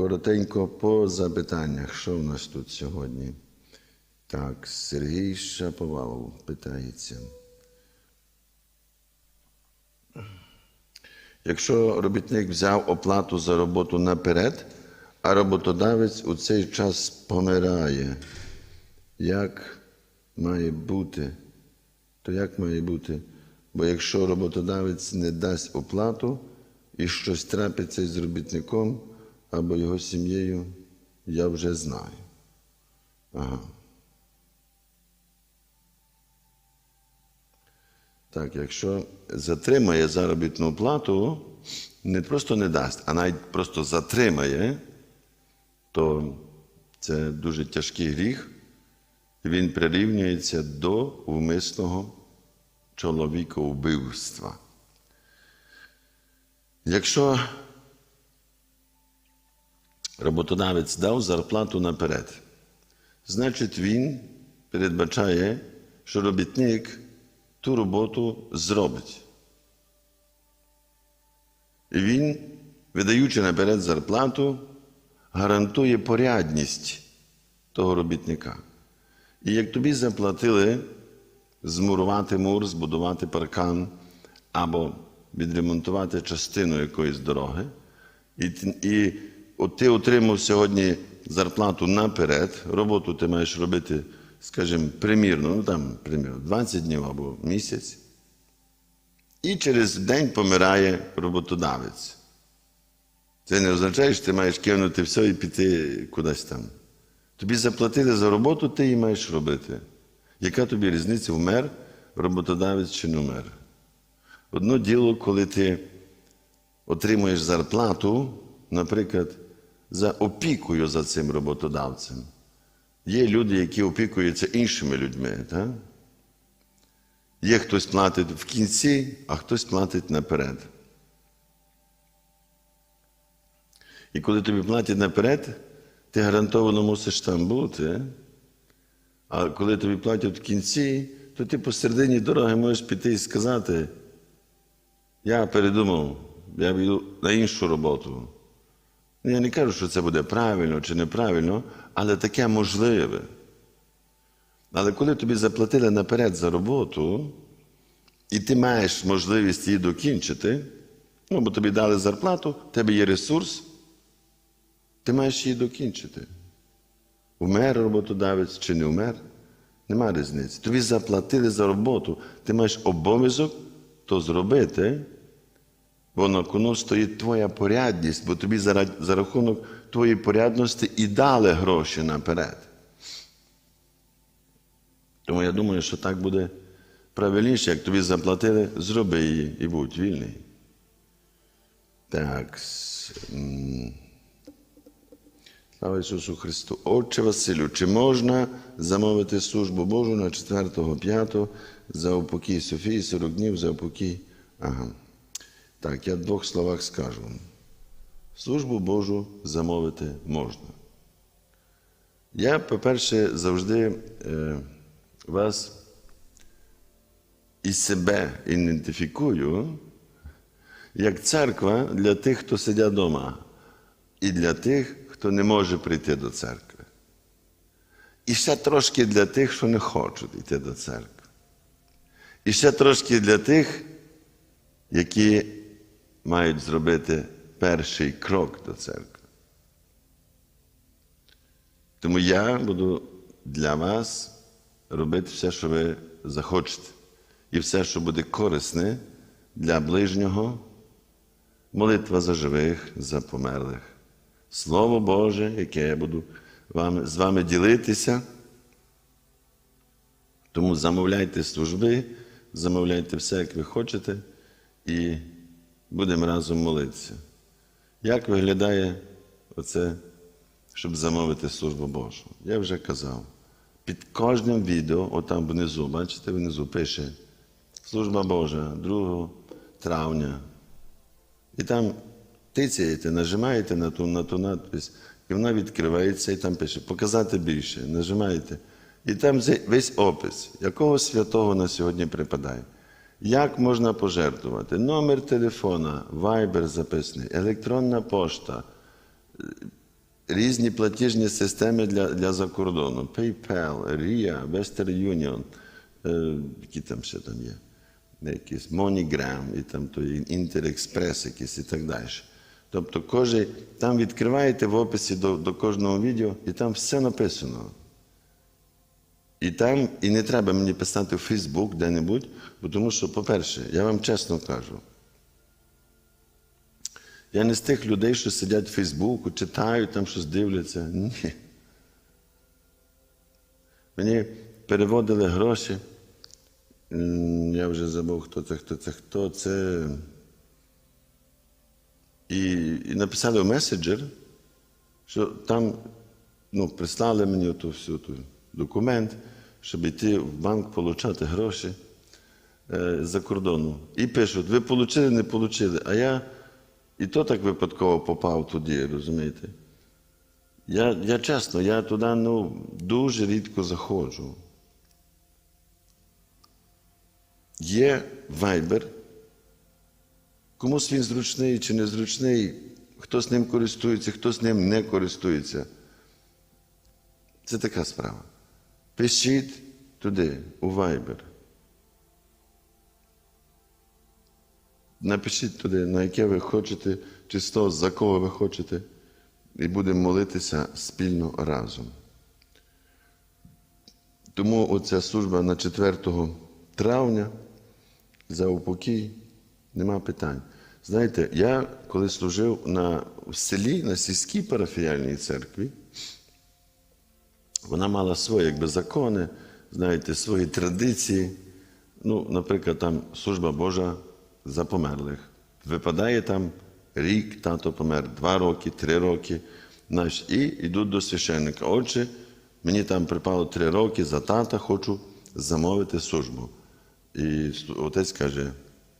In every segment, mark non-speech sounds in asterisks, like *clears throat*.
коротенько по запитаннях. Що в нас тут сьогодні? Так, Сергій Шаповалов питається. Якщо робітник взяв оплату за роботу наперед, а роботодавець у цей час помирає, як має бути? То як має бути? Бо якщо роботодавець не дасть оплату і щось трапиться з робітником або його сім'єю, я вже знаю. Ага. Так, якщо затримає заробітну плату, не просто не дасть, а навіть просто затримає, то це дуже тяжкий гріх. Він прирівнюється до вмисного чоловіковбивства. Якщо роботодавець дав зарплату наперед, значить він передбачає, що робітник ту роботу зробить. І він, видаючи наперед зарплату, гарантує порядність того робітника. І як тобі заплатили змурувати мур, збудувати паркан або відремонтувати частину якоїсь дороги, і, і от ти отримав сьогодні зарплату наперед, роботу ти маєш робити, скажімо, примірно, ну там, примірно, 20 днів або місяць, і через день помирає роботодавець. Це не означає, що ти маєш кинути все і піти кудись там. Тобі заплатили за роботу, ти її маєш робити. Яка тобі різниця, вмер роботодавець чи не вмер? Одно діло, коли ти отримуєш зарплату, наприклад, за опікою за цим роботодавцем. Є люди, які опікуються іншими людьми. Так? Є хтось платить в кінці, а хтось платить наперед. І коли тобі платять наперед, ти гарантовано мусиш там бути. А коли тобі платять в кінці, то ти посередині дороги можеш піти і сказати, я передумав, я йду на іншу роботу. Я не кажу, що це буде правильно чи неправильно, але таке можливе. Але коли тобі заплатили наперед за роботу, і ти маєш можливість її докінчити, ну, бо тобі дали зарплату, в тебе є ресурс, ти маєш її докінчити. Умер роботодавець чи не умер, нема різниці. Тобі заплатили за роботу, ти маєш обов'язок то зробити, бо на стоїть твоя порядність, бо тобі за, за рахунок твоєї порядності і дали гроші наперед. Тому я думаю, що так буде правильніше, як тобі заплатили, зроби її і будь вільний. Так. Слава Ісусу Христу. Отче Василю, чи можна замовити службу Божу на 4-5 за упокій Софії, 40 днів за упокій? Ага. Так, я в двох словах скажу. Службу Божу замовити можна. Я, по-перше, завжди е, вас і себе ідентифікую як церква для тих, хто сидять вдома, і для тих, хто не може прийти до церкви. І ще трошки для тих, що не хочуть йти до церкви. І ще трошки для тих, які мають зробити перший крок до церкви. Тому я буду для вас робити все, що ви захочете, і все, що буде корисне для ближнього, молитва за живих, за померлих. Слово Боже, яке я буду вам, з вами ділитися. Тому замовляйте служби, замовляйте все, як ви хочете, і будемо разом молитися. Як виглядає оце, щоб замовити службу Божу? Я вже казав. Під кожним відео, отам внизу, бачите, внизу пише Служба Божа 2 травня. І там тицяєте, нажимаєте на ту, на ту надпись, і вона відкривається, і там пише Показати більше. Нажимаєте. І там весь опис, якого святого на сьогодні припадає. Як можна пожертвувати? Номер телефона, вайбер записаний, електронна пошта, різні платіжні системи для, для закордону. PayPal, RIA, Western Union, е, які там ще там є. Якісь MoneyGram, і там то Інтерекспрес якийсь і так далі. Тобто кожен, там відкриваєте в описі до, до кожного відео, і там все написано. І там, і не треба мені писати в Фейсбук де-небудь, бо тому що, по-перше, я вам чесно кажу, я не з тих людей, що сидять в Фейсбуку, читають, там щось дивляться. Ні. Мені переводили гроші. Я вже забув, хто це, хто це, хто це. І, і написали в меседжер, що там ну, прислали мені ту всю ту документ, щоб йти в банк получати гроші е, за кордону. І пишуть, ви отримали, не отримали. А я і то так випадково попав туди, розумієте? Я, я чесно, я туди ну, дуже рідко заходжу. Є вайбер. Комусь він зручний чи незручний, хто з ним користується, хто з ним не користується. Це така справа. Пишіть туди, у Viber. Напишіть туди, на яке ви хочете, чи з того, за кого ви хочете, і будемо молитися спільно разом. Тому оця служба на 4 травня за упокій нема питань. Знаєте, я коли служив на, в селі, на сільській парафіяльній церкві, вона мала свої якби, закони, знаєте, свої традиції. Ну, наприклад, там служба Божа за померлих. Випадає там рік, тато помер, два роки, три роки. Знаєш, і йдуть до священника. Отже, мені там припало три роки, за тата хочу замовити службу. І отець каже,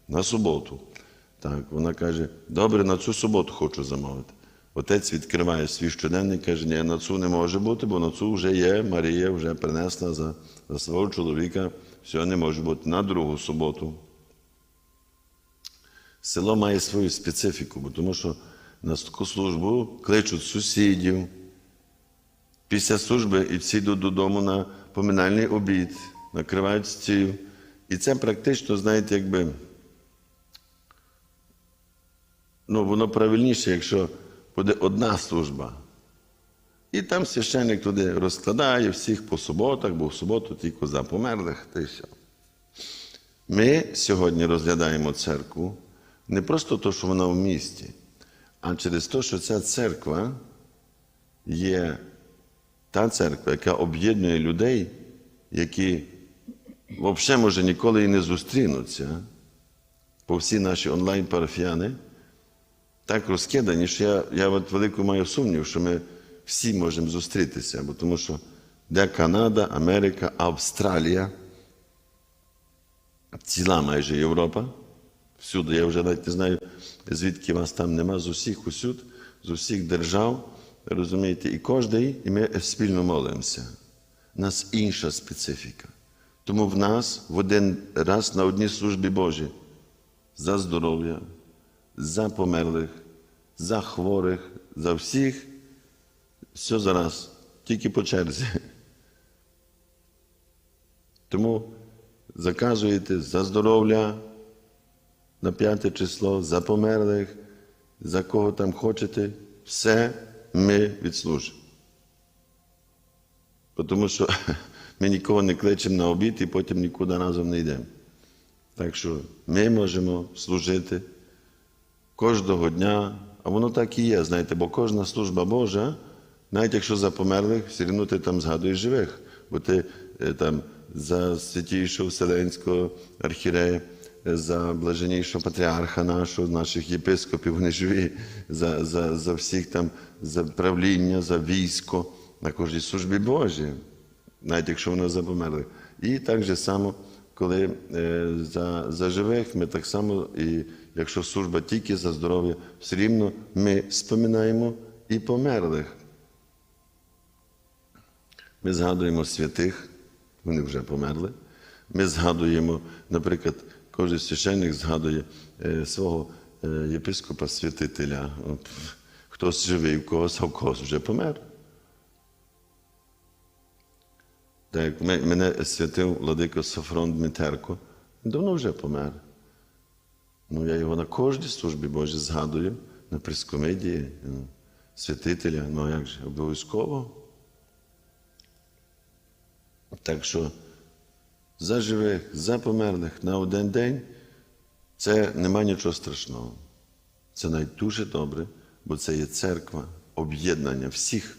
на суботу. Так, вона каже, добре, на цю суботу хочу замовити. Отець відкриває свій щоденник, каже, ні, на цю не може бути, бо на цю вже є, Марія вже принесла за, за свого чоловіка, все не може бути на другу суботу. Село має свою специфіку, бо тому що на таку службу кличуть сусідів. Після служби і всі йдуть додому на поминальний обід, накривають стіл. І це практично, знаєте, якби. Ну, воно правильніше, якщо буде одна служба. І там священник туди розкладає всіх по суботах, бо в суботу тільки за померлих, та й все. Ми сьогодні розглядаємо церкву не просто то, що вона в місті, а через те, що ця церква є та церква, яка об'єднує людей, які взагалі, може, ніколи і не зустрінуться, бо всі наші онлайн-парафіяни так розкидані, що я, я от велику маю сумнів, що ми всі можемо зустрітися, бо тому що де Канада, Америка, Австралія, ціла майже Європа. Всюди, я вже навіть не знаю, звідки вас там нема, з усіх усюд, з усіх держав, розумієте, і кожний, і ми спільно молимося. У нас інша специфіка. Тому в нас в один раз на одній службі Божій за здоров'я, за померлих, за хворих, за всіх, все зараз, тільки по черзі. Тому заказуєте за здоров'я на п'яте число, за померлих, за кого там хочете, все ми відслужимо. Тому що *laughs* ми нікого не кличемо на обід і потім нікуди разом не йдемо. Так що ми можемо служити кожного дня, а воно так і є, знаєте, бо кожна служба Божа, навіть якщо за померлих, все одно ти там згадуєш живих, бо ти е, там за святійшого Вселенського архірея, е, за блаженнішого патріарха нашого, наших єпископів, вони живі, за, за, за всіх там, за правління, за військо на кожній службі Божій, навіть якщо воно за померлих. І так же само, коли е, за, за живих, ми так само, і якщо служба тільки за здоров'я, все рівно ми споминаємо і померлих. Ми згадуємо святих, вони вже померли. Ми згадуємо, наприклад, кожен священник згадує е, свого е, єпископа святителя. Хтось живий, в когось, а в когось вже помер. Так мене святив владика Софрон Дмитерко, давно вже помер. Ну, я його на кожній службі Божій згадую, на прескомедії, ну, святителя, ну як же, обов'язково. Так що за живих, за померлих на один день це нема нічого страшного. Це навіть дуже добре, бо це є церква, об'єднання всіх.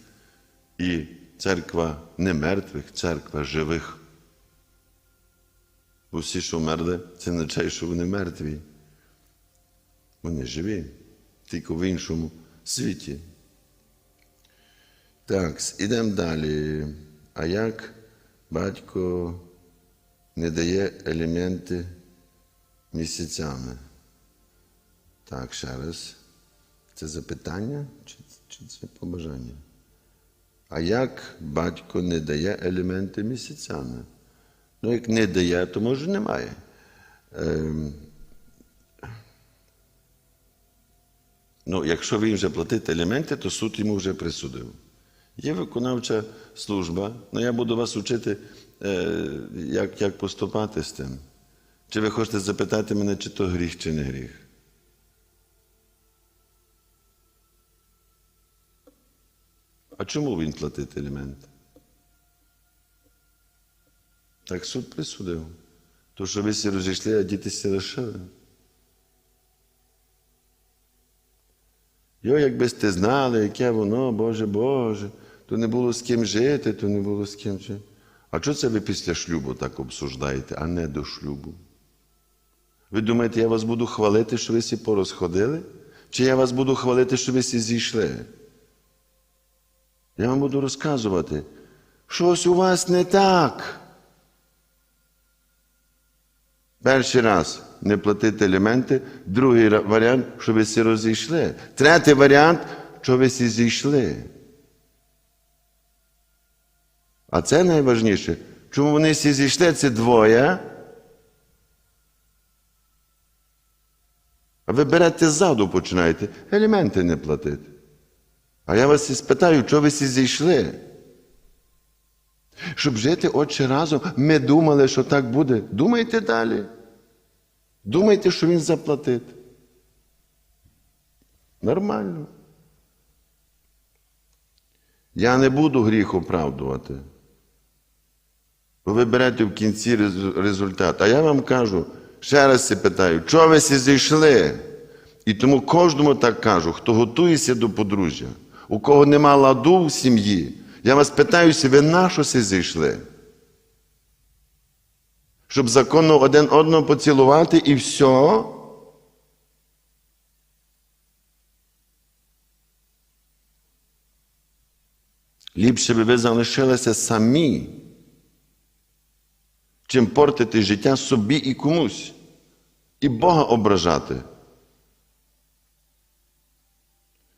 І церква не мертвих, церква живих. Всі, що вмерли, це означає, що вони мертві. Вони живі, тільки в іншому світі. Так, ідемо далі. А як батько не дає елементи місяцями? Так, ще раз. Це запитання чи, чи це побажання? А як батько не дає елементи місяцями? Ну, як не дає, то може немає. Ем, Ну, якщо він вже платить елементи, то суд йому вже присудив. Є виконавча служба, ну я буду вас вчити, е, як, як поступати з тим. Чи ви хочете запитати мене, чи то гріх, чи не гріх? А чому він платить елементи? Так суд присудив. То, що ви всі розійшли, а діти всі лишили. Йо, якби сте знали, яке воно, Боже Боже, то не було з ким жити, то не було з ким жити. А чого це ви після шлюбу так обсуждаєте, а не до шлюбу? Ви думаєте, я вас буду хвалити, що ви всі порозходили? Чи я вас буду хвалити, що ви всі зійшли? Я вам буду розказувати, щось у вас не так. Перший раз не платити елементи, другий варіант, що ви всі розійшли. Третій варіант, що ви всі зійшли. А це найважніше. Чому вони всі зійшли? Це двоє. А ви берете ззаду, починаєте, елементи не платити. А я вас і спитаю, чого ви всі зійшли? Щоб жити отче разом, ми думали, що так буде. Думайте далі. Думайте, що він заплатить. Нормально. Я не буду гріх оправдувати. Бо ви берете в кінці результат. А я вам кажу, ще раз це питаю, чого ви всі зійшли? І тому кожному так кажу, хто готується до подружжя, у кого нема ладу в сім'ї, я вас питаюся, ви на що всі зійшли? Щоб законно один одного поцілувати і все? Ліпше би ви залишилися самі, чим портити життя собі і комусь, і Бога ображати.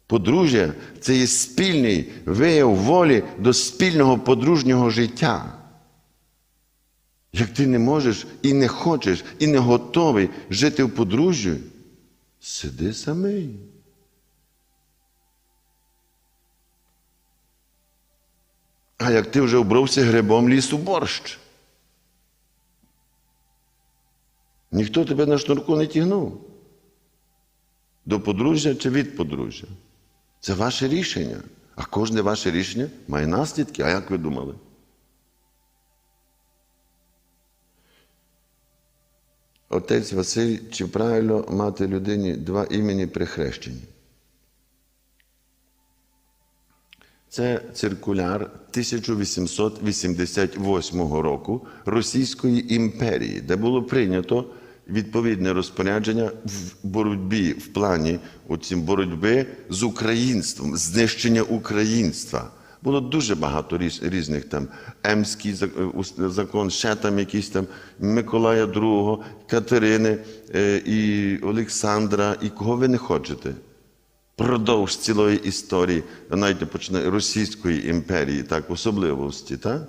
Подружжя це є спільний вияв волі до спільного подружнього життя. Як ти не можеш і не хочеш, і не готовий жити в подружжі, сиди самий. А як ти вже обровся грибом лісу борщ? Ніхто тебе на шнурку не тягнув. До подружжя чи від подружжя. Це ваше рішення. А кожне ваше рішення має наслідки. А як ви думали? Отець Василь, чи правильно мати людині два імені при хрещенні? Це циркуляр 1888 року Російської імперії, де було прийнято відповідне розпорядження в боротьбі в плані боротьби з українством, знищення українства. Було дуже багато різ- різних там Емський е, закон, ще там якісь там Миколая II, Катерини е, і Олександра, і кого ви не хочете продовж цілої історії, навіть починає Російської імперії, так, особливості, так?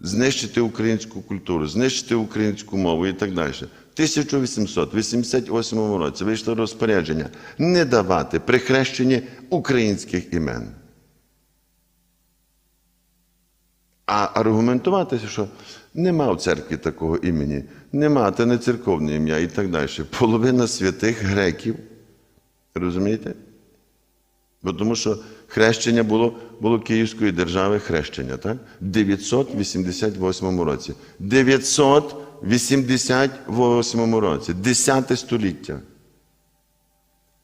знищити українську культуру, знищити українську мову і так далі. 1888 році вийшло розпорядження не давати при хрещенні українських імен. А аргументуватися, що нема в церкві такого імені, нема, це не церковне ім'я і так далі. Половина святих греків, розумієте? Бо тому що хрещення було, було Київської держави хрещення, так? В 988 році. 988 році, 10 століття.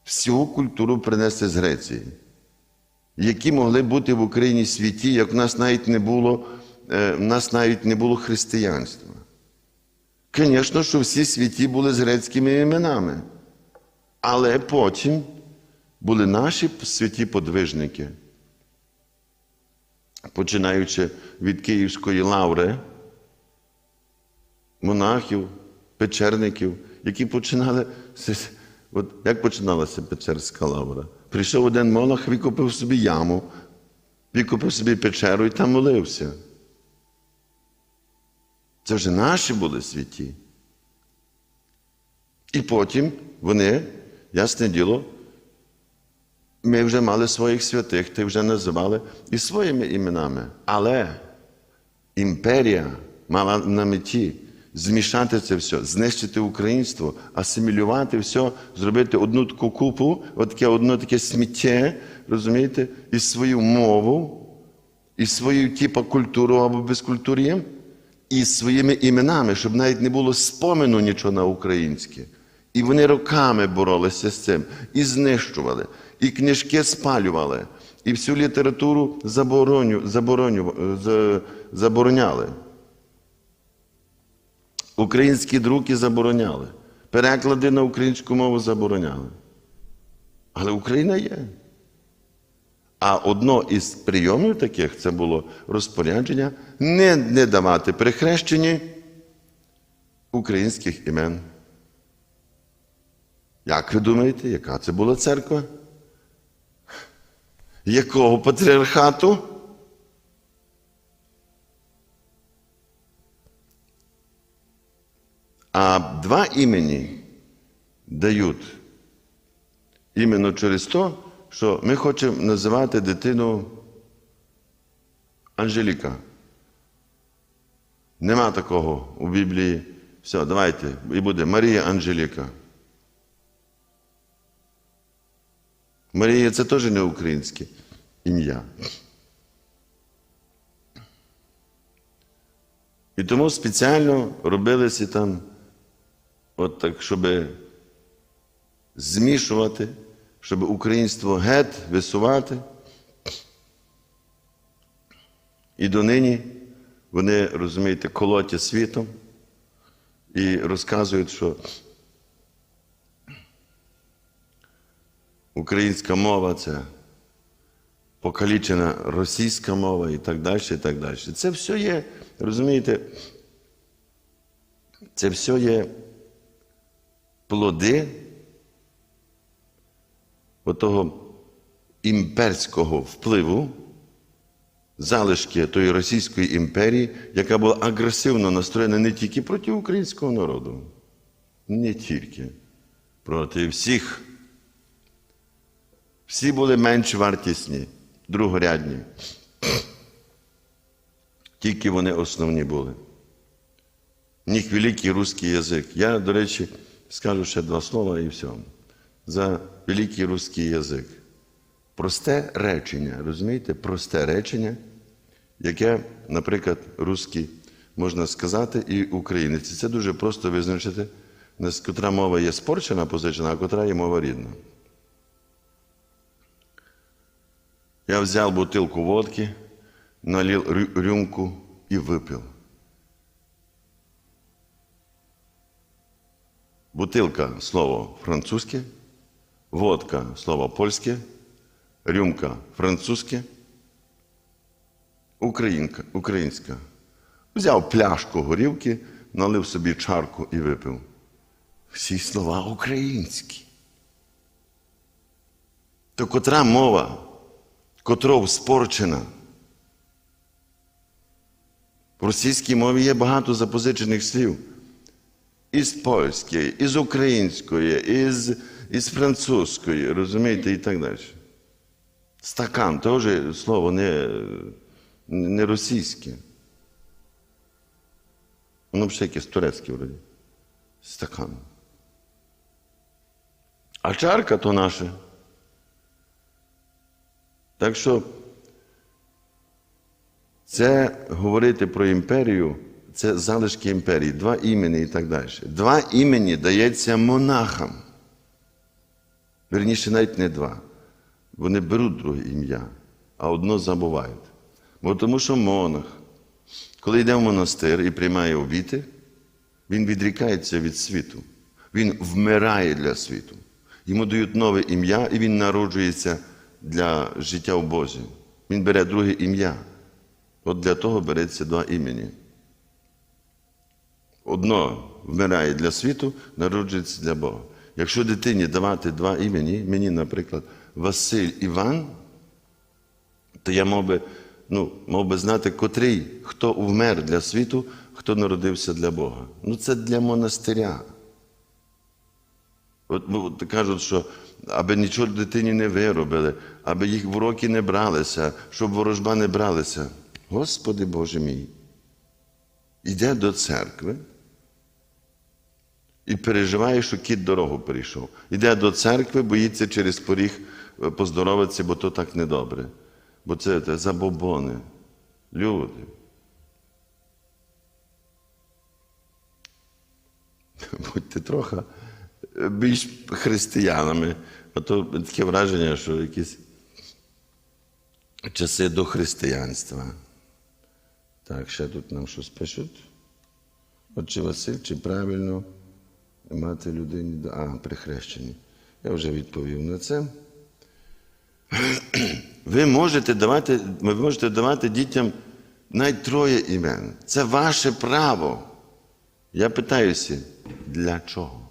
Всю культуру принесли з Греції, які могли бути в Україні святі, як в нас навіть не було, е, в нас навіть не було християнства. Звісно, що всі святі були з грецькими іменами. Але потім були наші святі подвижники, починаючи від Київської лаври, монахів, печерників, які починали. *laughs* От як починалася Печерська лавра? Прийшов один монах, викопив собі яму, викопив собі печеру і там молився. Це вже наші були святі. І потім вони, ясне діло, ми вже мали своїх святих, ти вже називали і своїми іменами. Але імперія мала на меті змішати це все, знищити українство, асимілювати все, зробити одну таку купу, от таке одно таке сміття, розумієте, і свою мову, і свою типу культуру або безкультур'я, і своїми іменами, щоб навіть не було спомену нічого на українське. І вони роками боролися з цим, і знищували, і книжки спалювали, і всю літературу забороню, забороню, забороняли. Українські друки забороняли, переклади на українську мову забороняли. Але Україна є. А одно із прийомів таких це було розпорядження не, не давати при хрещенні українських імен. Як ви думаєте, яка це була церква? Якого патріархату? А два імені дають іменно через те, що ми хочемо називати дитину Анжеліка. Нема такого у Біблії. Все, давайте, і буде Марія Анжеліка. Марія це теж не українське ім'я. І тому спеціально робилися там, от так, щоб змішувати, щоб українство геть висувати. І донині вони, розумієте, колотять світом і розказують, що українська мова це покалічена російська мова і так далі, і так далі. Це все є, розумієте, це все є плоди отого імперського впливу, залишки тої Російської імперії, яка була агресивно настроєна не тільки проти українського народу, не тільки проти всіх. Всі були менш вартісні, другорядні. Тільки вони основні були. В них великий русский язик. Я, до речі, скажу ще два слова і все. За великий русский язик. Просте речення, розумієте? Просте речення, яке, наприклад, русський можна сказати і українець. Це дуже просто визначити, котра мова є спорчена, позичена, а котра є мова рідна. Я взял бутылку водки, налил рю- рюмку и выпил. Бутылка – слово французьке, водка – слово польське, рюмка – французьке, українка, українська. Взяв пляшку горілки, налив собі чарку і випив. Всі слова українські. То котра мова, котров спорчена, В російській мові є багато запозичених слів. Із польської, із української, із, із французької, розумієте, і так далі. Стакан теж слово не, не російське. Воно ще якесь турецьке вроді. Стакан. А чарка то наша. Так що це говорити про імперію, це залишки імперії, два імені і так далі. Два імені дається монахам. Верніше, навіть не два. Вони беруть друге ім'я, а одно забувають. Бо тому що монах, коли йде в монастир і приймає обіти, він відрікається від світу. Він вмирає для світу. Йому дають нове ім'я, і він народжується для життя в Бозі. Він бере друге ім'я. От для того береться два імені. Одно вмирає для світу, народжується для Бога. Якщо дитині давати два імені, мені, наприклад, Василь Іван, то я мав би, ну, мав би знати, котрий, хто вмер для світу, хто народився для Бога. Ну, це для монастиря. От, ну, от кажуть, що аби нічого дитині не виробили, аби їх в уроки не бралися, щоб ворожба не бралися. Господи Боже мій, йде до церкви і переживає, що кіт дорогу перейшов. Йде до церкви, боїться через поріг поздоровитися, бо то так недобре. Бо це, це забобони. Люди. *laughs* Будьте трохи більш християнами, а то таке враження, що якісь часи до християнства. Так, ще тут нам щось пишуть. От чи Василь, чи правильно мати людині. А, при хрещенні. Я вже відповів на це. *clears throat* Ви можете давати, ви можете давати дітям навіть троє імен. Це ваше право. Я питаюся, для чого?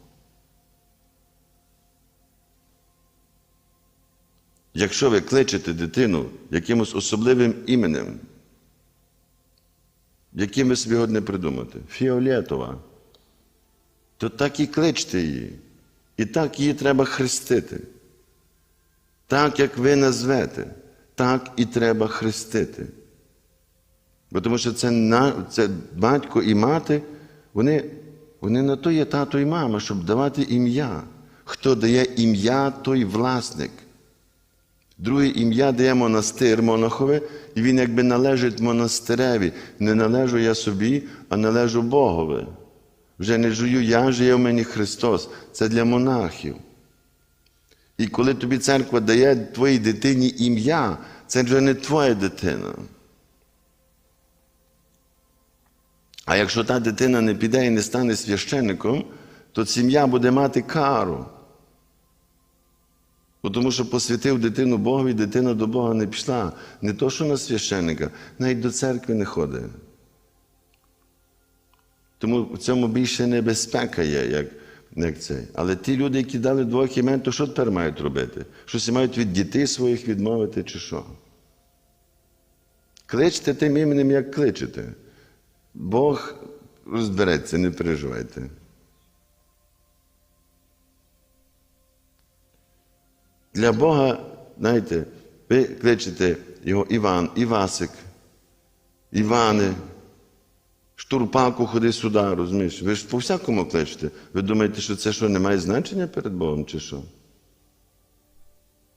Якщо ви кличете дитину якимось особливим іменем, яким ви собі не придумати, Фіолетова, то так і кличте її. І так її треба хрестити. Так, як ви назвете, так і треба хрестити. Бо тому що це на, це батько і мати, вони, вони на то є тато і мама, щоб давати ім'я. Хто дає ім'я, той власник. Друге ім'я дає монастир монахове, і він якби належить монастиреві. Не належу я собі, а належу Богові. Вже не жую я, живе в мені Христос. Це для монахів. І коли тобі церква дає твоїй дитині ім'я, це вже не твоя дитина. А якщо та дитина не піде і не стане священником, то сім'я буде мати кару. Бо Тому що посвятив дитину Богові, дитина до Бога не пішла. Не то, що на священника, навіть до церкви не ходить. Тому в цьому більше небезпека є, як, як цей. Але ті люди, які дали двох імен, то що тепер мають робити? Щось мають від дітей своїх відмовити, чи що? Кличте тим іменем, як кличете. Бог розбереться, не переживайте. Для Бога, знаєте, ви кличете його Іван, Івасик, Іване, штурпаку ходи сюди, розумієш? Ви ж по всякому кличете. Ви думаєте, що це що не має значення перед Богом, чи що?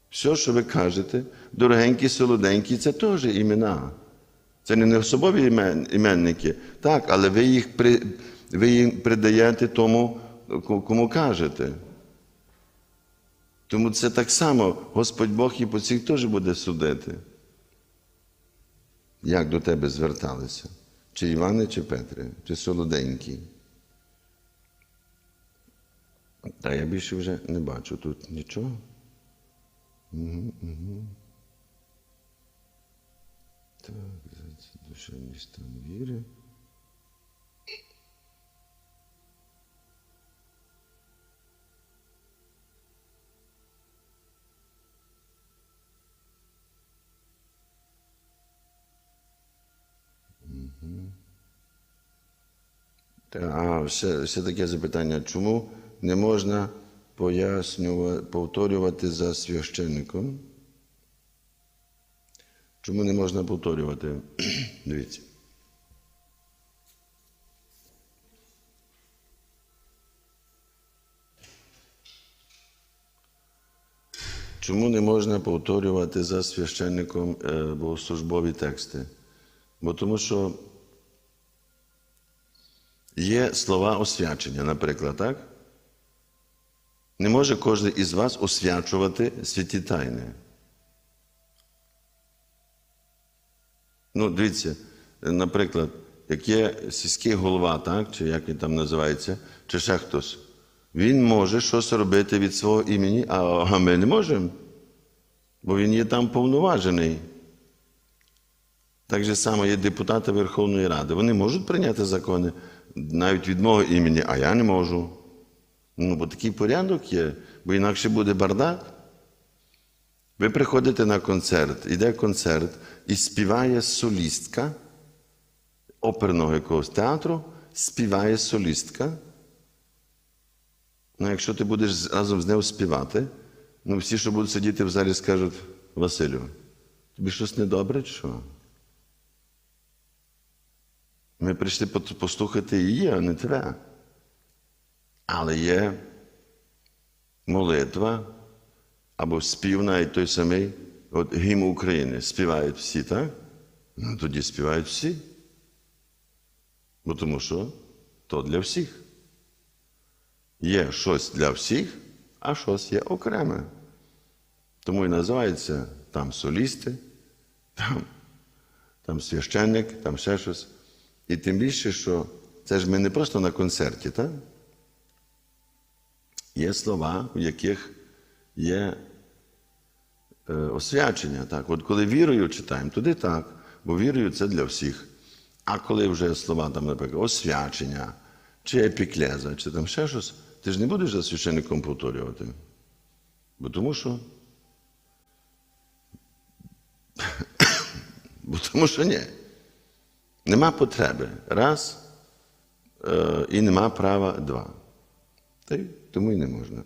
Все, що ви кажете, дорогенькі, солоденькі, це теж імена. Це не особові імен, іменники, так, але ви їх при, ви їх придаєте тому, кому кажете. Тому це так само Господь Бог і по цих теж буде судити. Як до тебе зверталися? Чи Іване, чи Петре, чи солоденький? Та я більше вже не бачу тут нічого. Угу, угу. Так, душевний стан віри. А ще, ще таке запитання. Чому не можна пояснювати, повторювати за священником? Чому не можна повторювати? *clears throat* Дивіться. Чому не можна повторювати за священником е, богослужбові тексти? Бо тому що є слова освячення, наприклад, так? Не може кожен із вас освячувати святі тайни. Ну, дивіться, наприклад, як є сільський голова, так, чи як він там називається, чи ще хтось, він може щось робити від свого імені, а, ми не можемо, бо він є там повноважений. Так же само є депутати Верховної Ради. Вони можуть прийняти закони навіть від мого імені, а я не можу. Ну, бо такий порядок є, бо інакше буде бардак. Ви приходите на концерт, іде концерт і співає солістка оперного якогось театру, співає солістка. Ну, якщо ти будеш разом з нею співати, ну всі, що будуть сидіти в залі, скажуть Василю, тобі щось недобре, чи що? Ми прийшли послухати її, а не тебе. Але є молитва або спів навіть той самий, от гімн України співають всі, так? Ну тоді співають всі. Бо тому що то для всіх. Є щось для всіх, а щось є окреме. Тому і називається там солісти, там, там священник, там ще щось. І тим більше, що це ж ми не просто на концерті, так? Є слова, в яких є е, освячення. Так? От коли вірою читаємо, туди так, бо вірою це для всіх. А коли вже слова, там, наприклад, освячення, чи епіклеза, чи там ще щось, ти ж не будеш за священником повторювати. Бо тому що. *coughs* Бо тому що ні. Нема потреби. Раз. Е, і нема права два. Тому і не можна.